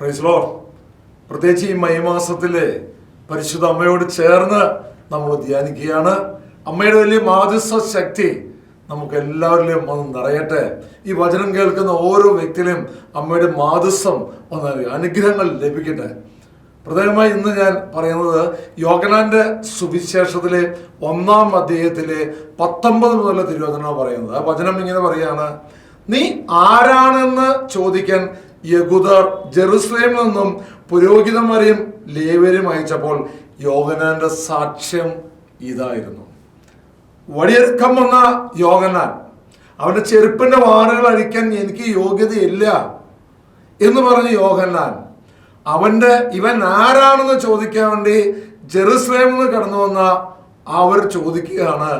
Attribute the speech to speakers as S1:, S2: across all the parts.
S1: പ്രൈസ്ലോ പ്രത്യേകിച്ച് ഈ മെയ് പരിശുദ്ധ അമ്മയോട് ചേർന്ന് നമ്മൾ ധ്യാനിക്കുകയാണ്. അമ്മയുടെ വലിയ മാധ്യസ്ഥ ശക്തി നമുക്ക് എല്ലാവരിലും ഒന്ന് നിറയട്ടെ. ഈ വചനം കേൾക്കുന്ന ഓരോ വ്യക്തിയിലും അമ്മയുടെ മാധ്യസ്ഥം ഒന്ന് അനുഗ്രഹങ്ങൾ ലഭിക്കട്ടെ. പ്രധാനമായി ഇന്ന് ഞാൻ പറയുന്നത് യോഗനാന്റെ സുവിശേഷത്തിലെ ഒന്നാം അധ്യായത്തിലെ പത്തൊമ്പത് മുതലുള്ള തിരുവചനമാണ് പറയുന്നത്. ആ വചനം ഇങ്ങനെ പറയാണ് നീ ആരാണെന്ന് ചോദിക്കാൻ യഹൂദർ ജെറുസലേമിൽ നിന്നും പുരോഹിതന്മാരെയും ലേവരും അയച്ചപ്പോൾ യോഗനാന്റെ സാക്ഷ്യം ഇതായിരുന്നു. വടിയെടുക്കം വന്ന യോഗനാൻ അവന്റെ ചെരുപ്പിന്റെ വാറുകൾ അഴിക്കാൻ എനിക്ക് യോഗ്യതയില്ല എന്ന് പറഞ്ഞ് യോഹന്നാൻ അവന്റെ ഇവൻ ആരാണെന്ന് ചോദിക്കാൻ വേണ്ടി ജെറുസലേമിൽ നിന്ന് കടന്നു വന്ന അവർ ചോദിക്കുകയാണ്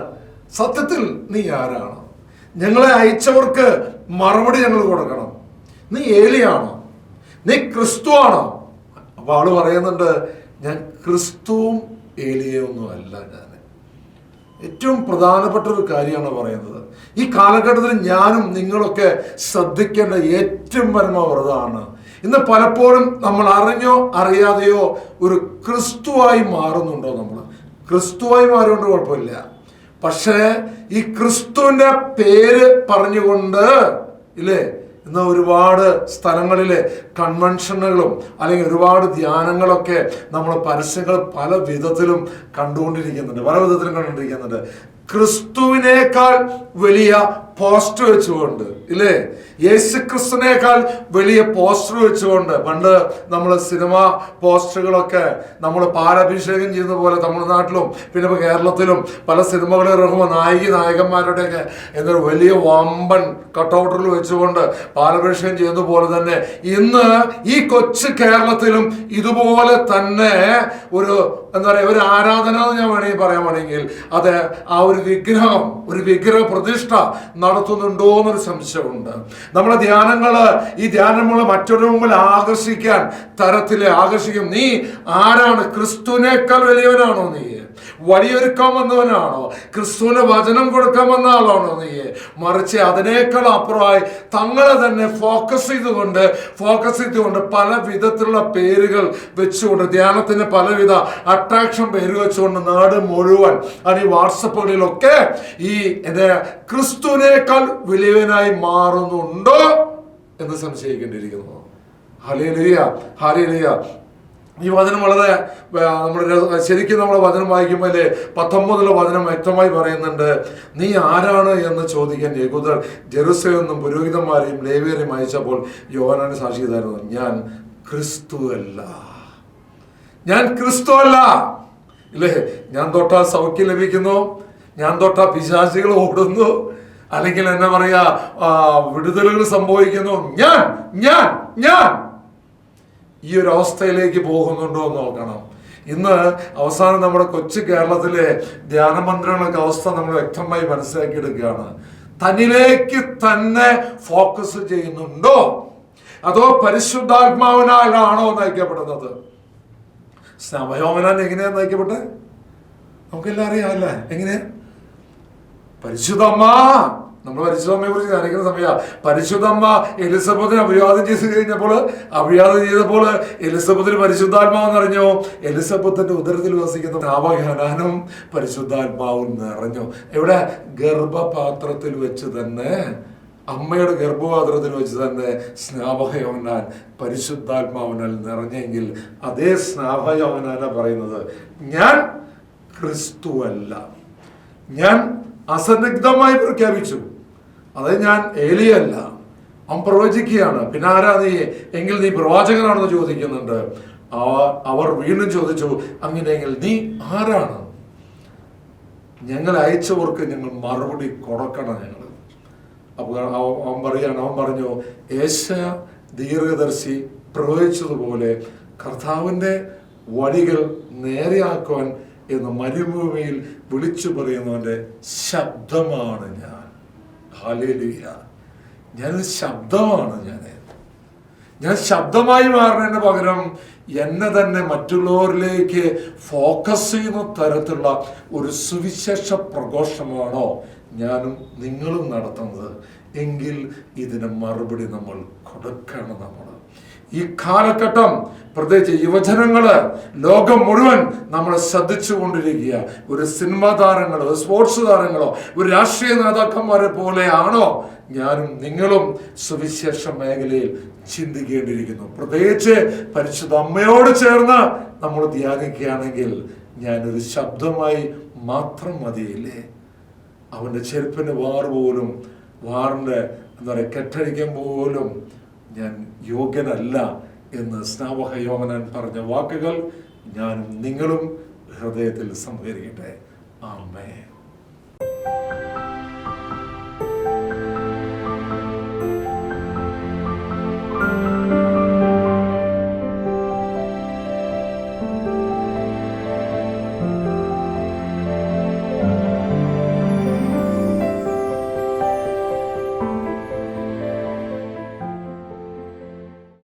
S1: സത്യത്തിൽ നീ ആരാണ്? ഞങ്ങളെ അയച്ചവർക്ക് മറുപടി ഞങ്ങൾ കൊടുക്കണം. നീ ഏലിയാണോ? നീ ക്രിസ്തു ആണോ അപ്പൊ ആൾ പറയുന്നുണ്ട് ഞാൻ ക്രിസ്തുവും ഏലിയൊന്നും അല്ല ഞാൻ ഏറ്റവും പ്രധാനപ്പെട്ട ഒരു കാര്യമാണ് പറയുന്നത്. ഈ കാലഘട്ടത്തിൽ ഞാനും നിങ്ങളൊക്കെ ശ്രദ്ധിക്കേണ്ട ഏറ്റവും പരമവ്രതമാണ് ഇന്ന് പലപ്പോഴും നമ്മൾ അറിഞ്ഞോ അറിയാതെയോ ഒരു ക്രിസ്തുവായി മാറുന്നുണ്ടോ നമ്മൾ ക്രിസ്തുവായി മാറുകൊണ്ട് കുഴപ്പമില്ല. പക്ഷേ ഈ ക്രിസ്തുവിന്റെ പേര് പറഞ്ഞുകൊണ്ട് ഇല്ലേ? ഇന്ന് ഒരുപാട് സ്ഥലങ്ങളിലെ കൺവെൻഷനുകളും അല്ലെങ്കിൽ ഒരുപാട് ധ്യാനങ്ങളൊക്കെ നമ്മൾ പരസ്യങ്ങൾ പല വിധത്തിലും കണ്ടുകൊണ്ടിരിക്കുന്നുണ്ട്. പല വിധത്തിലും കണ്ടുകൊണ്ടിരിക്കുന്നുണ്ട്. ക്രിസ്തുവിനേക്കാൾ വലിയ പോസ്റ്റർ വെച്ചുകൊണ്ട് ഇല്ലേ? യേശു ക്രിസ്തുവിനേക്കാൾ വലിയ പോസ്റ്റർ വെച്ചുകൊണ്ട് പണ്ട് നമ്മൾ സിനിമ പോസ്റ്ററുകളൊക്കെ നമ്മൾ പാലഭിഷേകം ചെയ്യുന്ന പോലെ തമിഴ്നാട്ടിലും പിന്നെ ഇപ്പോൾ കേരളത്തിലും പല സിനിമകളിൽ ഇറങ്ങുമ്പോൾ നായിക നായകന്മാരുടെയൊക്കെ എന്നൊരു വലിയ വമ്പൻ കട്ടൗട്ടറിൽ വെച്ചുകൊണ്ട് പാലഭിഷേകം ചെയ്യുന്ന പോലെ തന്നെ ഇന്ന് ഈ കൊച്ചു കേരളത്തിലും ഇതുപോലെ തന്നെ ഒരു എന്താ പറയുക ഒരു ആരാധന എന്ന് ഞാൻ വേണമെങ്കിൽ പറയാൻ വേണമെങ്കിൽ അത് ആ ഒരു വിഗ്രഹം ഒരു വിഗ്രഹ പ്രതിഷ്ഠ നടത്തുന്നുണ്ടോ എന്നൊരു സംശയമുണ്ട്. നമ്മളെ ധ്യാനങ്ങൾ ഈ ധ്യാനങ്ങൾ മറ്റൊരു മുമ്പിൽ ആകർഷിക്കാൻ തരത്തിൽ ആകർഷിക്കും. നീ ആരാണ്? ക്രിസ്തുവിനേക്കാൾ വലിയവനാണോ നീ? വഴിയൊരുക്കാൻ വന്നവനാണോ ക്രിസ്തുവിന് വചനം കൊടുക്കാൻ വന്ന ആളാണോ നീ? മറിച്ച് അതിനേക്കാൾ അപ്പുറമായി തങ്ങളെ തന്നെ ഫോക്കസ് ചെയ്തുകൊണ്ട് ഫോക്കസ് ചെയ്തുകൊണ്ട് പല വിധത്തിലുള്ള പേരുകൾ വെച്ചുകൊണ്ട് ധ്യാനത്തിന് പലവിധ അട്രാക്ഷൻ പേര് വെച്ചുകൊണ്ട് നാട് മുഴുവൻ അത് ഈ വാട്സപ്പുകളിലൊക്കെ ഈ എന്താ ക്രിസ്തുവിനേക്കാൾ വലിയവനായി മാറുന്നുണ്ടോ എന്ന് സംശയിക്കേണ്ടിയിരിക്കുന്നു. ഹലേലിയ ഹലേലിയ ഈ വചനം വളരെ നമ്മൾ ശരിക്കും നമ്മൾ വചനം വായിക്കുമ്പോൾ പത്തൊമ്പതിലെ വചനം വ്യക്തമായി പറയുന്നുണ്ട്. നീ ആരാണ് എന്ന് ചോദിക്കാൻ യഹൂദർ ജെറുസലെന്നും പുരോഹിതന്മാരെയും ലേവിയരെയും അയച്ചപ്പോൾ യോഹനാന് സാക്ഷി ചെയ്തായിരുന്നു ഞാൻ ക്രിസ്തു അല്ല. ഞാൻ ക്രിസ്തു അല്ല. ഇല്ലേ? ഞാൻ തൊട്ടാൽ സൗഖ്യം ലഭിക്കുന്നു. ഞാൻ തൊട്ടാ പിശാചികൾ ഓടുന്നു. അല്ലെങ്കിൽ എന്നാ പറയാ വിടുതലുകൾ സംഭവിക്കുന്നു. ഞാൻ ഞാൻ ഞാൻ. ഈ ഒരു അവസ്ഥയിലേക്ക് പോകുന്നുണ്ടോ എന്ന് നോക്കണം ഇന്ന് അവസാനം നമ്മുടെ കൊച്ചു കേരളത്തിലെ ധ്യാന മന്ദിരങ്ങളൊക്കെ അവസ്ഥ നമ്മൾ വ്യക്തമായി മനസ്സിലാക്കിയെടുക്കുകയാണ്. തന്നിലേക്ക് തന്നെ ഫോക്കസ് ചെയ്യുന്നുണ്ടോ? അതോ പരിശുദ്ധാത്മാവിനാലാണോ നയിക്കപ്പെടുന്നത്? സമയോമനാൻ എങ്ങനെയാ നയിക്കപ്പെട്ടെ? നമുക്കെല്ലാം അറിയാമല്ലേ എങ്ങനെയാ പരിശുദ്ധമ്മ നമ്മൾ പരിശുദ്ധമ്മയെ കുറിച്ച് ധ്യാനിക്കുന്ന സമയ. പരിശുദ്ധമ്മ എലിസബത്തിനെ അഭിവാദം ചെയ്ത് കഴിഞ്ഞപ്പോൾ അഭിവാദം ചെയ്തപ്പോൾ എലിസബത്തിന് പരിശുദ്ധാത്മാവ് നിറഞ്ഞു എലിസബത്തിന്റെ ഉദരത്തിൽ വസിക്കുന്ന നാമഹനാനും പരിശുദ്ധാത്മാവും നിറഞ്ഞു. ഇവിടെ ഗർഭപാത്രത്തിൽ വെച്ച് തന്നെ. അമ്മയുടെ ഗർഭപാത്രത്തിൽ വെച്ച് തന്നെ സ്നാപകയോനാൻ പരിശുദ്ധാത്മാവിനാൽ നിറഞ്ഞെങ്കിൽ അതേ സ്നാപകയോനാന പറയുന്നത്. ഞാൻ ക്രിസ്തുവല്ല. ഞാൻ അസന്നിഗ്ധമായി പ്രഖ്യാപിച്ചു. അത് ഞാൻ ഏലിയല്ല അവൻ പ്രവചിക്കുകയാണ്. പിന്നെ ആരാ നീ? എങ്കിൽ നീ പ്രവാചകനാണെന്ന് ചോദിക്കുന്നുണ്ട്. അവ- അവർ വീണ്ടും ചോദിച്ചു അങ്ങനെയെങ്കിൽ നീ ആരാണ്? ഞങ്ങൾ അയച്ചവർക്ക് ഞങ്ങൾ മറുപടി കൊടുക്കണം ഞങ്ങൾ. അപ്പോൾ അവൻ പറയാണ് അവൻ പറഞ്ഞു യേശ ദീർഘദർശി പ്രവചിച്ചതുപോലെ കർത്താവിന്റെ വഴികൾ നേരെയാക്കുവാൻ എന്ന് മരുഭൂമിയിൽ വിളിച്ചു പറയുന്നവന്റെ ശബ്ദമാണ് ഞാൻ. ഹാലേലുയ ഞാൻ ശബ്ദമാണ് ഞാൻ. ഞാൻ ശബ്ദമായി മാറുന്നതിന് പകരം എന്നെ തന്നെ മറ്റുള്ളവരിലേക്ക് ഫോക്കസ് ചെയ്യുന്ന തരത്തിലുള്ള ഒരു സുവിശേഷ പ്രഘോഷമാണോ ഞാനും നിങ്ങളും നടത്തുന്നത്. എങ്കിൽ ഇതിന് മറുപടി നമ്മൾ കൊടുക്കണം നമ്മൾ. ഈ കാലഘട്ടം പ്രത്യേകിച്ച് യുവജനങ്ങൾ ലോകം മുഴുവൻ നമ്മൾ ശ്രദ്ധിച്ചു കൊണ്ടിരിക്കുക ഒരു സിനിമാ താരങ്ങളോ സ്പോർട്സ് താരങ്ങളോ ഒരു രാഷ്ട്രീയ നേതാക്കന്മാരെ പോലെയാണോ ഞാനും നിങ്ങളും സുവിശേഷ മേഖലയിൽ ചിന്തിക്കേണ്ടിയിരിക്കുന്നു. പ്രത്യേകിച്ച് പരിശുദ്ധ അമ്മയോട് ചേർന്ന് നമ്മൾ ധ്യാനിക്കുകയാണെങ്കിൽ ഞാനൊരു ശബ്ദമായി മാത്രം മതിയില്ലേ? അവന്റെ ചെരുപ്പിന് വാർ പോലും വാറിന്റെ എന്താ പറയുക കെട്ടഴിക്കാൻ പോലും ഞാൻ യോഗ്യനല്ല എന്ന് സ്നാവഹ യോഹനാൻ പറഞ്ഞ വാക്കുകൾ ഞാനും നിങ്ങളും ഹൃദയത്തിൽ സംഹരിക്കട്ടെ. ആമേ